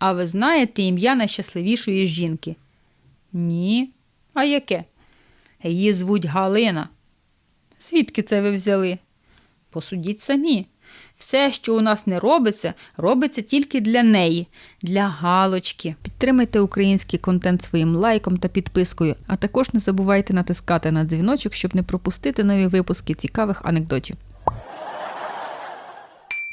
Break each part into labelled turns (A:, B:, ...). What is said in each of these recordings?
A: А ви знаєте ім'я найщасливішої жінки? Ні. А яке? Її звуть Галина. Звідки це ви взяли? Посудіть самі. Все, що у нас не робиться, робиться тільки для неї, для галочки. Підтримайте український контент своїм лайком та підпискою, а також не забувайте натискати на дзвіночок, щоб не пропустити нові випуски цікавих анекдотів.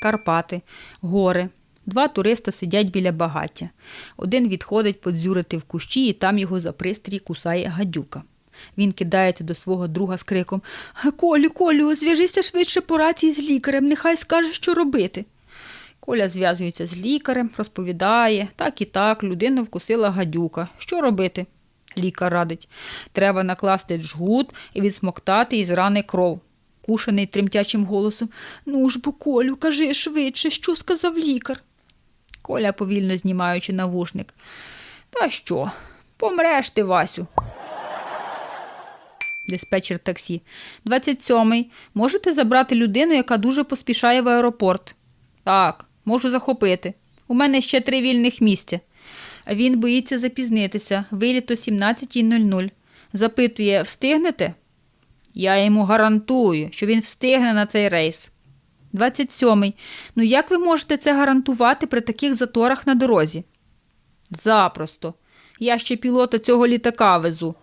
A: Карпати, гори. Два туриста сидять біля багаття. Один відходить подзюрити в кущі, і там його за пристрій кусає гадюка. Він кидається до свого друга з криком Колю, Колю, зв'яжися швидше по рації з лікарем, нехай скаже, що робити. Коля зв'язується з лікарем, розповідає, так і так, людину вкусила гадюка. Що робити? Лікар радить. Треба накласти джгут і відсмоктати із рани кров. Кушаний тремтячим голосом. Ну ж бо, Колю, кажи швидше, що сказав лікар. Коля, повільно знімаючи навушник. Та що? Помреш ти, Васю. Диспетчер таксі. 27-й. Можете забрати людину, яка дуже поспішає в аеропорт? Так, можу захопити. У мене ще три вільних місця. Він боїться запізнитися. Виліт о 17.00. Запитує, встигнете? Я йому гарантую, що він встигне на цей рейс. 27. Ну як ви можете це гарантувати при таких заторах на дорозі? Запросто. Я ще пілота цього літака везу.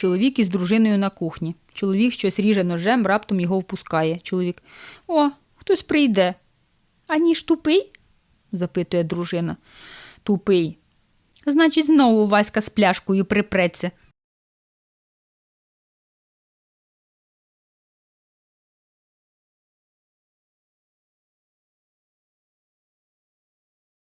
A: Чоловік із дружиною на кухні. Чоловік щось ріже ножем, раптом його впускає. Чоловік. О, хтось прийде. А ніж тупий? запитує дружина. Тупий. Значить, знову Васька з пляшкою припреться.